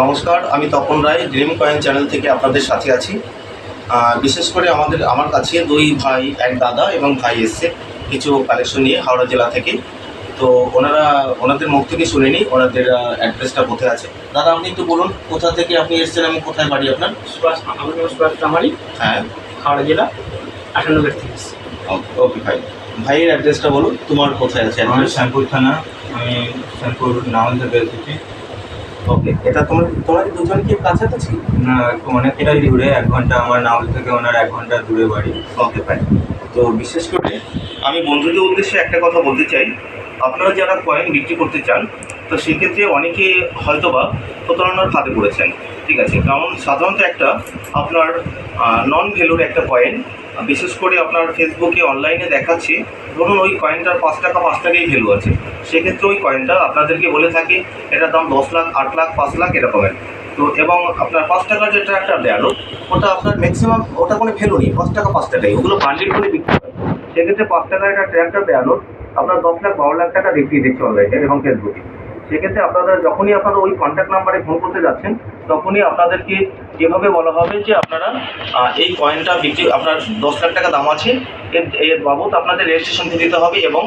নমস্কার আমি Tapan Roy dream coin channel থেকে আপনাদের সাথে আছি। বিশেষ করে আমাদের আমার কাছে দুই ভাই এক দাদা এবং ভাই এসছে কিছু কালেকশন নিয়ে হাওড়া জেলা থেকে। তো ওনারা ওনাদের মুখ থেকে শুনিনি ওনাদের অ্যাড্রেসটা কোথায় আছে। দাদা আপনি একটু বলুন কোথা থেকে আপনি এসেছেন এবং কোথায় বাড়ি আপনার? সুভাষ আমার নাম সুভাষ কামারি হ্যাঁ। হাওড়া জেলা আটান্ন থেকে এসেছি। ওকে ভাই। ভাইয়ের অ্যাড্রেসটা বলুন তোমার কোথায় আছে আমার শ্যামপুর থানা আমি শ্যামপুর নাওয়াল থেকে এসেছি। ওকে এটা তোমার তোমার কি দুজন কি কাছাকাছি? না একটু অনেকটাই দূরে এক ঘণ্টা আমার নাওয়াল থেকে ওনার এক ঘণ্টা দূরে বাড়ি। ওকে ফাইন তো বিশেষ করে আমি বন্ধুদের উদ্দেশ্যে একটা কথা বলতে চাই। আপনারা যারা কয়েন বিক্রি করতে চান তো সেক্ষেত্রে অনেকে হয়তোবা প্রতারণার ফাঁদে পড়েছেন। ঠিক আছে কারণ সাধারণত একটা আপনার নন ভ্যালুর একটা কয়েন বিশেষ করে আপনার ফেসবুকে অনলাইনে দেখাচ্ছে, ধরুন ওই কয়েনটার পাঁচ টাকা, পাঁচ টাকাই ভ্যালু আছে। সেক্ষেত্রে ওই কয়েনটা আপনাদেরকে বলে থাকে, এটার দাম দশ লাখ, আট লাখ, পাঁচ লাখ এরকমের। তো এবং আপনার পাঁচ টাকার যে ট্র্যাক্টর দেওয়ালো ওটা আপনার ম্যাক্সিমাম ওটা কোনো ভ্যালু নেই, পাঁচ টাকা, পাঁচ টাকাই। ওগুলো বান্ডিল করে বিক্রি হয়। সেক্ষেত্রে পাঁচ টাকার একটা ট্র্যাক্টর দেওয়ালো আপনার দশ লাখ, বারো লাখ টাকা দেখিয়ে দিচ্ছে অনলাইনে এবং ফেসবুকে। সেক্ষেত্রে আপনারা যখনই আপনারা ওই কন্ট্যাক্ট নাম্বারে ফোন করতে যাচ্ছেন তখনই আপনাদেরকে এভাবে বলা হবে যে আপনারা এই কয়েনটা বিক্রি, আপনার দশ লাখ টাকা দাম আছে, এর বাবদ আপনাদের রেজিস্ট্রেশন ফি দিতে হবে এবং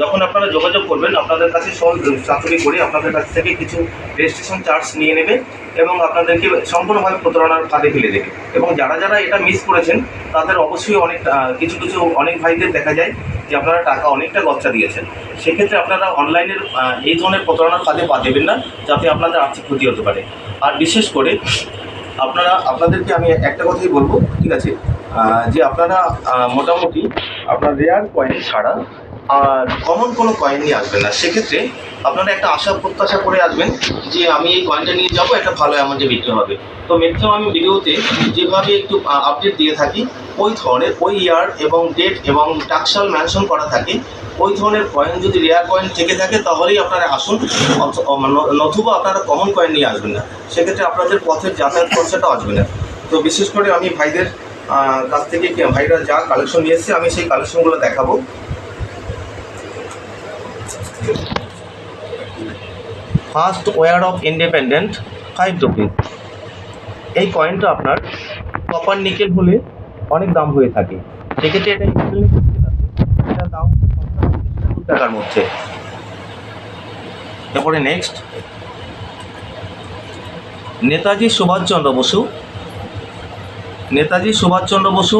যখন আপনারা যোগাযোগ করবেন, আপনাদের কাছে সব চাকরি করে আপনাদের কাছ থেকে কিছু রেজিস্ট্রেশন চার্জ নিয়ে নেবে এবং আপনাদেরকে সম্পূর্ণভাবে প্রতারণার ফাঁদে ফেলে দেবে। এবং যারা যারা এটা মিস করেছেন, তাদের অবশ্যই অনেক কিছু কিছু অনেক ভাইদের দেখা যায় যে আপনারা টাকা অনেকটা গচ্চা দিয়েছেন। সেক্ষেত্রে আপনারা অনলাইনের এই ধরনের প্রতারণার ফাঁদে পা দেবেন না, যাতে আপনাদের আর্থিক ক্ষতি হতে পারে। আর বিশেষ করে আপনারা, আপনাদেরকে আমি একটা কথাই বলব, ঠিক আছে? যে আপনারা মোটামুটি আপনার রেয়ার কয়েন ছাড়া আর কমন কোনো কয়েন নিয়ে আসবেন না। সেক্ষেত্রে আপনারা একটা আশা, প্রত্যাশা করে আসবেন যে আমি এই কয়েনটা নিয়ে যাব, একটা ভালো অ্যামাউন্টে বিক্রি হবে। তো ম্যাক্সিমাম আমি ভিডিওতে যেভাবে একটু আপডেট দিয়ে থাকি, ওই ধরনের, ওই ইয়ার এবং ডেট এবং টাকশাল মেনশন করা থাকে, ওই ধরনের কয়েন যদি রেয়ার কয়েন থেকে থাকে, তাহলেই আপনারা আসুন। অথ- নতুবা আপনারা কমন কয়েন নিয়ে আসবেন না। সেক্ষেত্রে আপনাদের পথের যাতায়াত খরচাটা আসবে না। তো বিশেষ করে আমি ভাইদের কাছ থেকে, ভাইরা যা কালেকশন নিয়ে এসেছে, আমি সেই কালেকশনগুলো দেখাবো। First war of independent five rupees. এই কয়েনটা আপনার কপার নিকেল হলে অনেক দাম হয়ে থাকে। সেক্ষেত্রে এটা এটার দাম টাকার মধ্যে। তারপরে next Netaji Subhas Chandra Bose. Netaji Subhas Chandra Bose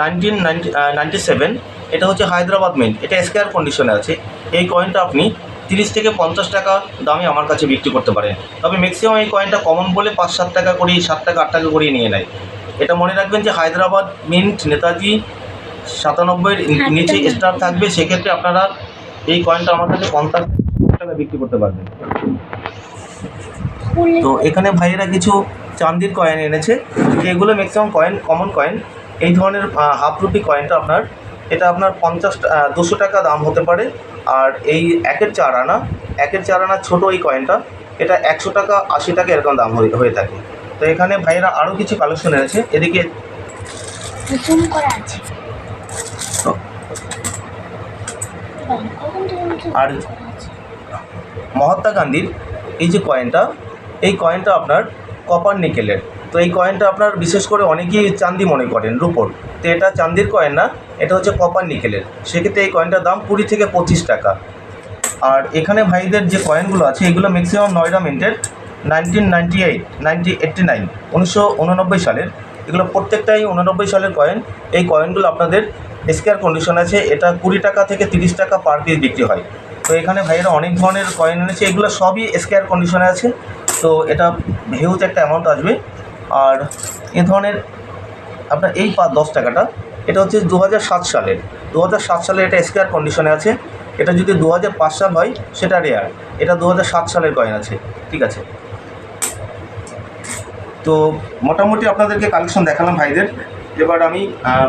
nineteen ninety seven এটা হচ্ছে হায়দ্রাবাদ মেন্ট এটা স্কোয়ার কন্ডিশনে আছে। এই কয়েনটা আপনি তিরিশ থেকে পঞ্চাশ টাকা দামে আমার কাছে বিক্রি করতে পারেন তবে ম্যাক্সিমাম এই কয়েনটা কমন বলে পাঁচ সাত টাকা করে সাত টাকা আট টাকা করে নিয়ে নেয়। এটা মনে রাখবেন যে হায়দ্রাবাদ মিন্ট নেতাজি সাতানব্বইয়ের নিচে স্টার থাকবে সেক্ষেত্রে আপনারা এই কয়েনটা আমার কাছে পঞ্চাশ টাকা বিক্রি করতে পারবেন। তো এখানে ভাইয়েরা কিছু চান্দির কয়েন এনেছে। যেগুলো ম্যাক্সিমাম কয়েন কমন কয়েন এই ধরনের হাফ রুপি কয়েনটা আপনার এটা আপনার পঞ্চাশ দুশো টাকা দাম হতে পারে। আর এই একের চার আনা একের চার আনা ছোটো এই কয়েনটা এটা একশো টাকা আশি টাকা এরকম দাম হয়ে হয়ে থাকে। তো এখানে ভাইয়েরা আরও কিছু কালেকশন এনেছে। এদিকে আর মহাত্মা গান্ধীর এই যে কয়েনটা এই কয়েনটা আপনার কপার নিকেলের তো এই কয়েনটা আপনার বিশেষ করে অনেকেই চান্দি মনে করেন, রুপোর। তো এটা চান্দির কয়েন না, এটা হচ্ছে কপার নিকেলের সেক্ষেত্রে এই কয়েনটার দাম কুড়ি থেকে পঁচিশ টাকা। আর এখানে ভাইদের যে কয়েনগুলো আছে, এগুলো maximum Noida মিন্টের nineteen ninety eight ninety eighty nine উনিশশো উননব্বই সালের। এগুলো প্রত্যেকটাই উননব্বই সালের কয়েন এই কয়েনগুলো আপনাদের স্কেয়ার কন্ডিশন আছে, এটা কুড়ি টাকা থেকে তিরিশ টাকা পার পিস বিক্রি হয়। তো এখানে ভাইয়েরা অনেক ধরনের কয়েন এনেছে, এগুলো সবই স্কেয়ার কন্ডিশনে আছে। তো এটা হিউজ একটা অ্যামাউন্ট আসবে। আর এ ধরনের আপনার এই পা দশ টাকাটা, এটা হচ্ছে দু হাজার সাত সালের। দু হাজার সাত সালে এটা স্কোয়ার কন্ডিশনে আছে। এটা যদি দু হাজার পাঁচ সাল হয়, সেটা রেয়ার এটা দু হাজার সাত সালের কয়েন আছে। ঠিক আছে? তো মোটামুটি আপনাদেরকে কালেকশন দেখালাম ভাইদের। এবার আমি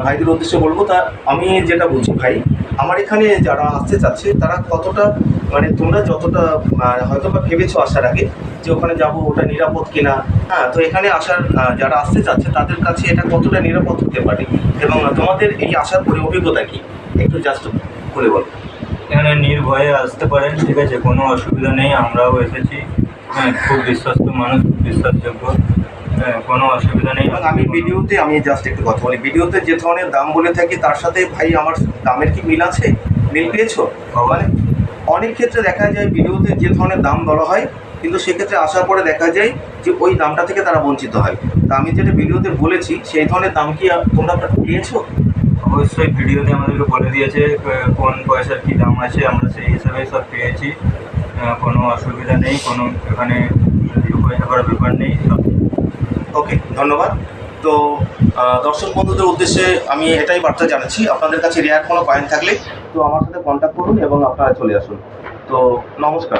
ভাইদের উদ্দেশ্যে বলব তা আমি যেটা বলছি ভাই আমার এখানে যারা আসতে চাচ্ছে, তারা কতটা মানে তোমরা যতটা হয়তো বা ভেবেছো আসার আগে যে ওখানে যাব, ওটা নিরাপদ কিনা। হ্যাঁ তো এখানে আসার যারা আসতে চাচ্ছে, তাদের কাছে এটা কতটা নিরাপদ হতে পারে? এবং তোমাদের এই আসার পরে অভিজ্ঞতা কি? একটু জাস্ট খুলে বলো। এখানে নির্ভয়ে আসতে পারেন, ঠিক আছে? কোনো অসুবিধা নেই, আমরাও এসেছি। হ্যাঁ খুব বিশ্বস্ত মানুষ, খুব বিশ্বাসযোগ্য কোনো অসুবিধা নেই। এবং আমি ভিডিওতে আমি জাস্ট একটু কথা বলি। ভিডিওতে যে ধরনের দাম বলে থাকি তার সাথে ভাই আমার দামের কি মিল আছে? মিল পেয়েছ? মানে অনেক ক্ষেত্রে দেখা যায় ভিডিওতে যে ধরনের দাম বলা হয় কিন্তু সেক্ষেত্রে আসার পরে দেখা যায় যে ওই দামটা থেকে তারা বঞ্চিত হয়। তা আমি যেটা ভিডিওতে বলেছি সেই ধরনের দাম কি তোমরা পেয়েছ? অবশ্যই ভিডিওতে আমাদেরকে বলে দিয়েছে কোন পয়সার কী দাম আছে আমরা সেই হিসাবে সব পেয়েছি। কোনো অসুবিধা নেই কোনো এখানে পয়সা করার ব্যাপার নেই সব ওকে ধন্যবাদ। তো দর্শক বন্ধুদের উদ্দেশ্যে আমি এটাই বার্তা জানাচ্ছি, আপনাদের কাছে রেয়ার কোনো কয়েন থাকলে তো আমার সাথে কন্ট্যাক্ট করুন এবং আপনারা চলে আসুন। তো, নমস্কার।